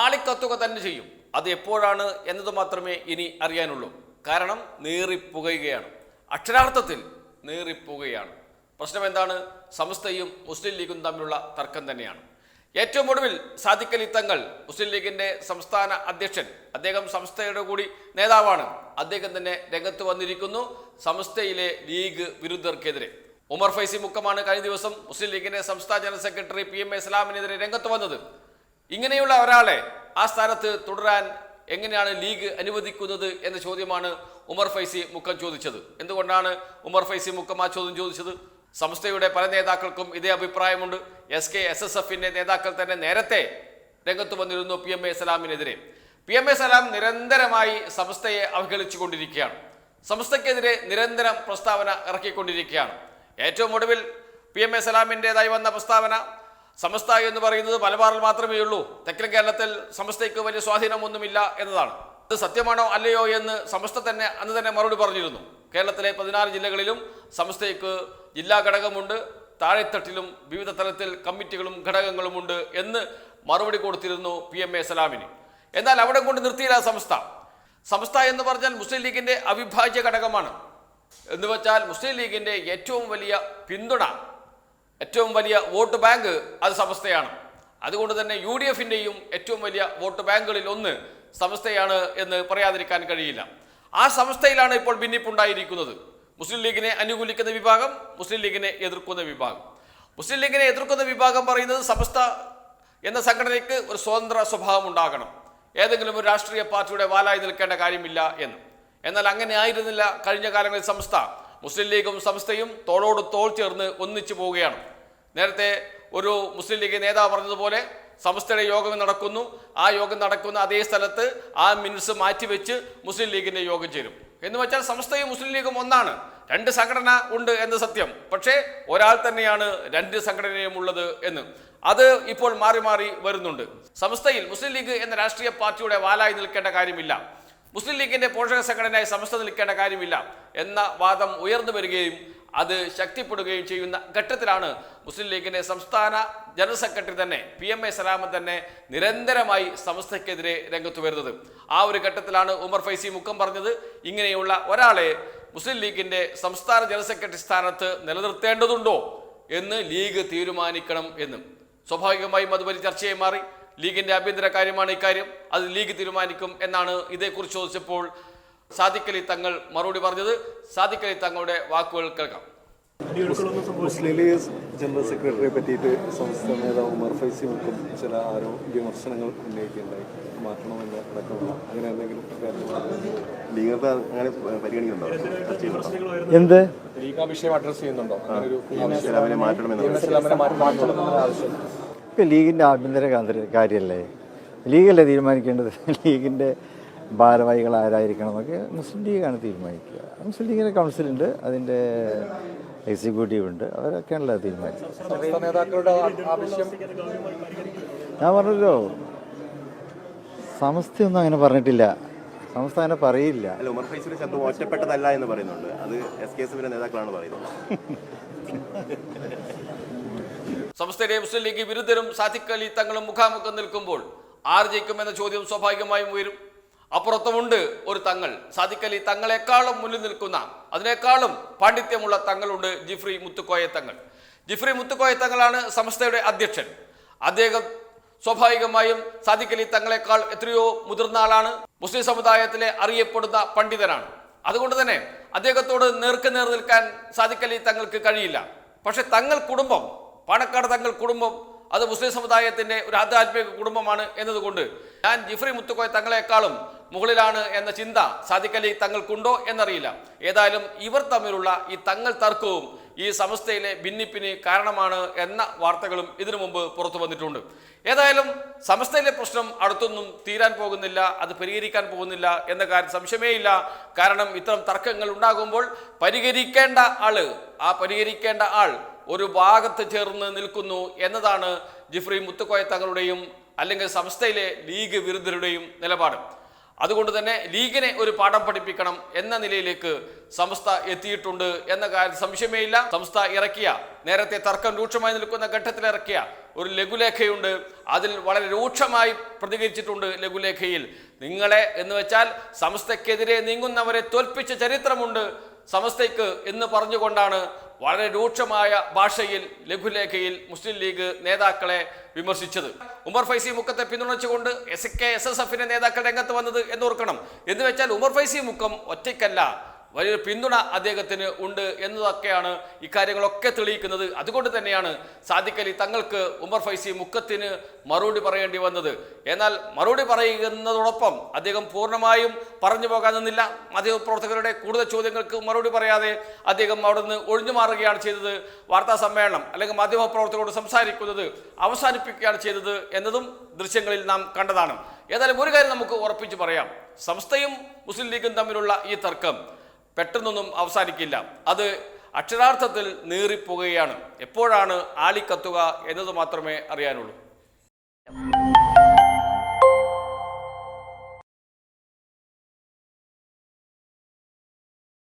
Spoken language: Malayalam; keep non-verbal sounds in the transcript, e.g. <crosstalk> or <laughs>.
ആളിക്കത്തുക തന്നെ ചെയ്യും. അത് എപ്പോഴാണ് എന്നത് മാത്രമേ ഇനി അറിയാനുള്ളൂ. കാരണം നീറിപ്പുകയുകയാണ്. അക്ഷരാർത്ഥത്തിൽ നീറിപ്പുകയാണ്. പ്രശ്നം എന്താണ്? സമസ്തയും മുസ്ലിം ലീഗും തമ്മിലുള്ള തർക്കം തന്നെയാണ്. ഏറ്റവും ഒടുവിൽ സാദിഖ് അലി തങ്ങൾ മുസ്ലിം ലീഗിന്റെ സംസ്ഥാന അധ്യക്ഷൻ അദ്ദേഹം സംസ്ഥയുടെ കൂടി നേതാവാണ്. അദ്ദേഹം തന്നെ രംഗത്ത് വന്നിരിക്കുന്നു സംസ്ഥയിലെ ലീഗ് വിരുദ്ധർക്കെതിരെ. ഉമർ ഫൈസി മുക്കമാണ് കഴിഞ്ഞ ദിവസം മുസ്ലിം ലീഗിന്റെ സംസ്ഥാന general secretary P M A ഇസ്ലാമിനെതിരെ രംഗത്ത് വന്നത്. ഇങ്ങനെയുള്ള ഒരാളെ ആ സ്ഥാനത്ത് തുടരാൻ എങ്ങനെയാണ് ലീഗ് അനുവദിക്കുന്നത് എന്ന ചോദ്യമാണ് ഉമർ ഫൈസി മുക്കം ചോദിച്ചത്. എന്തുകൊണ്ടാണ് ഉമർ ഫൈസി മുക്കം ആ ചോദ്യം ചോദിച്ചത്? സംസ്ഥയുടെ പല നേതാക്കൾക്കും ഇതേ അഭിപ്രായമുണ്ട്. എസ് കെ എസ് എസ് എഫിന്റെ നേതാക്കൾ തന്നെ നേരത്തെ രംഗത്ത് വന്നിരുന്നു പി എം എ സലാമിനെതിരെ. പി എം എ സലാം നിരന്തരമായി സംസ്ഥയെ അവഹേളിച്ചുകൊണ്ടിരിക്കുകയാണ്. സംസ്ഥയ്ക്കെതിരെ നിരന്തരം പ്രസ്താവന ഇറക്കിക്കൊണ്ടിരിക്കുകയാണ്. ഏറ്റവും ഒടുവിൽ പി എം എ സലാമിന്റെതായി വന്ന പ്രസ്താവന സമസ്ത എന്ന് പറയുന്നത് മലബാറിൽ മാത്രമേ ഉള്ളൂ. തെക്കൻ കേരളത്തിൽ സമസ്തയ്ക്ക് വലിയ സ്വാധീനമൊന്നുമില്ല എന്നതാണ്. ഇത് സത്യമാണോ അല്ലയോ എന്ന് സമസ്ത തന്നെ അന്ന് തന്നെ മറുപടി പറഞ്ഞിരുന്നു. കേരളത്തിലെ പതിനാറ് ജില്ലകളിലും സമസ്തയ്ക്ക് ജില്ലാ ഘടകമുണ്ട്. താഴെത്തട്ടിലും വിവിധ തലത്തിൽ കമ്മിറ്റികളും ഘടകങ്ങളും ഉണ്ട് എന്ന് മറുപടി കൊടുത്തിരുന്നു പി എം എ സലാമിന്. എന്നാൽ അവിടെ കൊണ്ട് നിർത്തിയില്ല സംസ്ഥ സംസ്ഥ എന്ന് പറഞ്ഞാൽ മുസ്ലിം ലീഗിന്റെ അവിഭാജ്യ ഘടകമാണ്. എന്ന് വെച്ചാൽ മുസ്ലിം ലീഗിന്റെ ഏറ്റവും വലിയ പിന്തുണ ഏറ്റവും വലിയ വോട്ട് ബാങ്ക് അത് സമസ്തയാണ്. അതുകൊണ്ട് തന്നെ യു ഡി എഫിന്റെയും ഏറ്റവും വലിയ വോട്ട് ബാങ്കുകളിൽ ഒന്ന് സമസ്തയാണ് എന്ന് പറയാതിരിക്കാൻ കഴിയില്ല. ആ സമസ്തയിലാണ് ഇപ്പോൾ ഭിന്നിപ്പുണ്ടായിരിക്കുന്നത്. മുസ്ലിം ലീഗിനെ അനുകൂലിക്കുന്ന വിഭാഗം മുസ്ലിം ലീഗിനെ എതിർക്കുന്ന വിഭാഗം. മുസ്ലിം ലീഗിനെ എതിർക്കുന്ന വിഭാഗം പറയുന്നത് സമസ്ത എന്ന സംഘടനയ്ക്ക് ഒരു സ്വതന്ത്ര സ്വഭാവം ഉണ്ടാകണം. ഏതെങ്കിലും ഒരു രാഷ്ട്രീയ പാർട്ടിയുടെ വാലായി നിൽക്കേണ്ട കാര്യമില്ല എന്ന്. എന്നാൽ അങ്ങനെ ആയിരുന്നില്ല കഴിഞ്ഞ കാലങ്ങളിൽ സംസ്ഥ മുസ്ലിം ലീഗും സംസ്ഥയും തോളോട് തോൾ ചേർന്ന് ഒന്നിച്ചു പോവുകയാണ്. നേരത്തെ ഒരു മുസ്ലിം ലീഗ് നേതാവ് പറഞ്ഞതുപോലെ സംസ്ഥയുടെ യോഗം നടക്കുന്നു. ആ യോഗം നടക്കുന്ന അതേ സ്ഥലത്ത് ആ മിനിറ്റ്സ് മാറ്റിവെച്ച് മുസ്ലിം ലീഗിന്റെ യോഗം ചേരും. എന്ന് വെച്ചാൽ സംസ്ഥയും മുസ്ലിം ലീഗും ഒന്നാണ്. രണ്ട് സംഘടന ഉണ്ട് എന്ന് സത്യം. പക്ഷേ ഒരാൾ തന്നെയാണ് രണ്ട് സംഘടനയും ഉള്ളത് എന്ന്. അത് ഇപ്പോൾ മാറി മാറി വരുന്നുണ്ട്. സംസ്ഥയിൽ മുസ്ലിം ലീഗ് എന്ന രാഷ്ട്രീയ പാർട്ടിയുടെ വാലായി നിൽക്കേണ്ട കാര്യമില്ല. മുസ്ലിം ലീഗിന്റെ പോഷക സംഘടനയായി സമസ്ത നിൽക്കേണ്ട കാര്യമില്ല എന്ന വാദം ഉയർന്നു വരികയും അത് ശക്തിപ്പെടുകയും ചെയ്യുന്ന ഘട്ടത്തിലാണ് മുസ്ലിം ലീഗിന്റെ സംസ്ഥാന ജനറൽ സെക്രട്ടറി തന്നെ പി എം എ സലാമൻ തന്നെ നിരന്തരമായി സമസ്തയ്ക്കെതിരെ രംഗത്ത് വരുന്നത്. ആ ഒരു ഘട്ടത്തിലാണ് ഉമർ ഫൈസി മുക്കം പറഞ്ഞത്. ഇങ്ങനെയുള്ള ഒരാളെ മുസ്ലിം ലീഗിന്റെ സംസ്ഥാന ജനറൽ സെക്രട്ടറി സ്ഥാനത്ത് നിലനിർത്തേണ്ടതുണ്ടോ എന്ന് ലീഗ് തീരുമാനിക്കണം എന്നും. സ്വാഭാവികമായും അത് ചർച്ചയായി മാറി. ലീഗിന്റെ ആഭ്യന്തര കാര്യമാണ് ഇക്കാര്യം. അത് ലീഗ് തീരുമാനിക്കും എന്നാണ് ഇതേക്കുറിച്ച് ചോദിച്ചപ്പോൾ സാദിഖലി അലി തങ്ങൾ മറുപടി പറഞ്ഞത്. സാദിഖലി അലി തങ്ങളുടെ വാക്കുകൾ കേൾക്കാം. മുസ്ലിം ലീഗ് ജനറൽ സെക്രട്ടറിയെ പറ്റിയിട്ട് സംസ്ഥാന നേതാവ് ഉമർ ഫൈസി മുക്കും ചില ആരോ വിമർശനങ്ങൾ ഉന്നയിക്കുകയുണ്ടായി. മാറ്റണമെന്ന് അടക്കമുള്ള അങ്ങനെ എന്തെങ്കിലും ലീഗത്തെ അങ്ങനെ പരിഗണിക്കുന്നുണ്ടോ? എന്ത്? ലീഗ് ആ. വിഷയം അഡ്രസ് ചെയ്യുന്നുണ്ടോ മാറ്റണമെന്ന് ഇപ്പം ലീഗിന്റെ ആഭ്യന്തര കാര്യമല്ലേ ലീഗല്ലേ തീരുമാനിക്കേണ്ടത്? ലീഗിന്റെ ഭാരവാഹികൾ ആരായിരിക്കണം എന്നൊക്കെ മുസ്ലിം ലീഗാണ് തീരുമാനിക്കുക. മുസ്ലിം ലീഗിന്റെ കൗൺസിലുണ്ട് അതിന്റെ എക്സിക്യൂട്ടീവ് ഉണ്ട് അവരൊക്കെയാണല്ലോ തീരുമാനിച്ചത്. ഞാൻ പറഞ്ഞല്ലോ സമസ്തയൊന്നും അങ്ങനെ പറഞ്ഞിട്ടില്ല. സമസ്ത അങ്ങനെ പറയില്ല. ഉമർ ഒറ്റപ്പെട്ടതല്ല എന്ന് പറയുന്നുണ്ട്. അത് എസ് കെ എസ് നേതാക്കളാണ് പറയുന്നത്. <laughs> സംസ്ഥയിലെ മുസ്ലിം ലീഗ് വിരുദ്ധരും സാദിഖ് അലി തങ്ങളും മുഖാമുഖം നിൽക്കുമ്പോൾ ആർ ജയിക്കുമെന്ന ചോദ്യം സ്വാഭാവികമായും ഉയരും. അപ്പുറത്തുമുണ്ട് ഒരു തങ്ങൾ. സാദിഖ് അലി തങ്ങളെക്കാളും മുന്നിൽ നിൽക്കുന്ന അതിനേക്കാളും പാണ്ഡിത്യമുള്ള തങ്ങളുണ്ട് ജിഫ്രി മുത്തുക്കോയ തങ്ങൾ. ജിഫ്രി മുത്തുക്കോയ തങ്ങളാണ് സംസ്ഥയുടെ അധ്യക്ഷൻ. അദ്ദേഹം സ്വാഭാവികമായും സാദിഖ് അലി തങ്ങളെക്കാൾ എത്രയോ മുതിർന്ന ആളാണ്. മുസ്ലിം സമുദായത്തിലെ അറിയപ്പെടുന്ന പണ്ഡിതനാണ്. അതുകൊണ്ട് തന്നെ അദ്ദേഹത്തോട് നേർക്ക് നേർ നിൽക്കാൻ സാദിഖ് അലി തങ്ങൾക്ക് കഴിയില്ല. പക്ഷെ തങ്ങൾ കുടുംബം പാണക്കാട് തങ്ങൾ കുടുംബം അത് മുസ്ലിം സമുദായത്തിന്റെ ഒരു ആധ്യാത്മിക കുടുംബമാണ് എന്നതുകൊണ്ട് ഞാൻ ജിഫ്രി മുത്തുക്കോയ തങ്ങളെക്കാളും മുകളിലാണ് എന്ന ചിന്ത സാദിഖ് അലി തങ്ങൾക്കുണ്ടോ എന്നറിയില്ല. ഏതായാലും ഇവർ തമ്മിലുള്ള ഈ തങ്ങൾ തർക്കവും ഈ സമസ്തയിലെ ഭിന്നിപ്പിന് കാരണമാണ് എന്ന വാർത്തകളും ഇതിനു മുമ്പ് പുറത്തു വന്നിട്ടുണ്ട്. ഏതായാലും സമസ്തയിലെ പ്രശ്നം അടുത്തൊന്നും തീരാൻ പോകുന്നില്ല അത് പരിഹരിക്കാൻ പോകുന്നില്ല എന്ന കാര്യം സംശയമേയില്ല. കാരണം ഇത്തരം തർക്കങ്ങൾ ഉണ്ടാകുമ്പോൾ പരിഹരിക്കേണ്ട ആൾ ആ പരിഹരിക്കേണ്ട ആൾ ഒരു ഭാഗത്ത് ചേർന്ന് നിൽക്കുന്നു എന്നതാണ് ജിഫ്രി മുത്തുക്കോയ തങ്ങളുടെയും അല്ലെങ്കിൽ സംസ്ഥയിലെ ലീഗ് വിരുദ്ധരുടെയും നിലപാട്. അതുകൊണ്ട് തന്നെ ലീഗിനെ ഒരു പാഠം പഠിപ്പിക്കണം എന്ന നിലയിലേക്ക് സംസ്ഥ എത്തിയിട്ടുണ്ട് എന്ന കാര്യം സംശയമേ ഇല്ല സംസ്ഥ ഇറക്കിയ നേരത്തെ തർക്കം രൂക്ഷമായി നിൽക്കുന്ന ഘട്ടത്തിൽ ഇറക്കിയ ഒരു ലഘുലേഖയുണ്ട്. അതിൽ വളരെ രൂക്ഷമായി പ്രതികരിച്ചിട്ടുണ്ട് ലഘുലേഖയിൽ. നിങ്ങളെ എന്ന് വെച്ചാൽ സംസ്ഥയ്ക്കെതിരെ നീങ്ങുന്നവരെ തോൽപ്പിച്ച ചരിത്രമുണ്ട് സമസ്തയ്ക്ക് എന്ന് പറഞ്ഞുകൊണ്ടാണ് വളരെ രൂക്ഷമായ ഭാഷയിൽ ലഘുലേഖയിൽ മുസ്ലിം ലീഗ് നേതാക്കളെ വിമർശിച്ചത്. ഉമർ ഫൈസി മുക്കത്തെ പിന്തുണച്ചുകൊണ്ട് എസ് കെ എസ് എസ് എഫിന്റെ നേതാക്കൾ രംഗത്ത് വന്നത് എന്നോർക്കണം എന്ന് വെച്ചാൽ ഉമർ ഫൈസി മുക്കം ഒറ്റയ്ക്കല്ല. വലിയൊരു പിന്തുണ അദ്ദേഹത്തിന് ഉണ്ട് എന്നതൊക്കെയാണ് ഇക്കാര്യങ്ങളൊക്കെ തെളിയിക്കുന്നത്. അതുകൊണ്ട് തന്നെയാണ് സാദിഖലി തങ്ങൾക്ക് ഉമർ ഫൈസി മുക്കത്തിന് മറുപടി പറയേണ്ടി വന്നത്. എന്നാൽ മറുപടി പറയുന്നതോടൊപ്പം അദ്ദേഹം പൂർണമായും പറഞ്ഞു പോകാൻ നിന്നില്ല. മാധ്യമപ്രവർത്തകരുടെ കൂടുതൽ ചോദ്യങ്ങൾക്ക് മറുപടി പറയാതെ അദ്ദേഹം അവിടെ നിന്ന് ഒഴിഞ്ഞു മാറുകയാണ് ചെയ്തത്. വാർത്താ സമ്മേളനം അല്ലെങ്കിൽ മാധ്യമപ്രവർത്തകരോട് സംസാരിക്കുന്നത് അവസാനിപ്പിക്കുകയാണ് ചെയ്തത് എന്നതും ദൃശ്യങ്ങളിൽ നാം കണ്ടതാണ്. ഏതായാലും ഒരു കാര്യം നമുക്ക് ഉറപ്പിച്ച് പറയാം. സംസ്ഥയും മുസ്ലിം ലീഗും തമ്മിലുള്ള ഈ തർക്കം പെട്ടെന്നൊന്നും അവസാനിക്കില്ല. അത് അക്ഷരാർത്ഥത്തിൽ നീറിപ്പോകുകയാണ്. എപ്പോഴാണ് ആളിക്കത്തുക എന്നത് മാത്രമേ അറിയാനുള്ളൂ.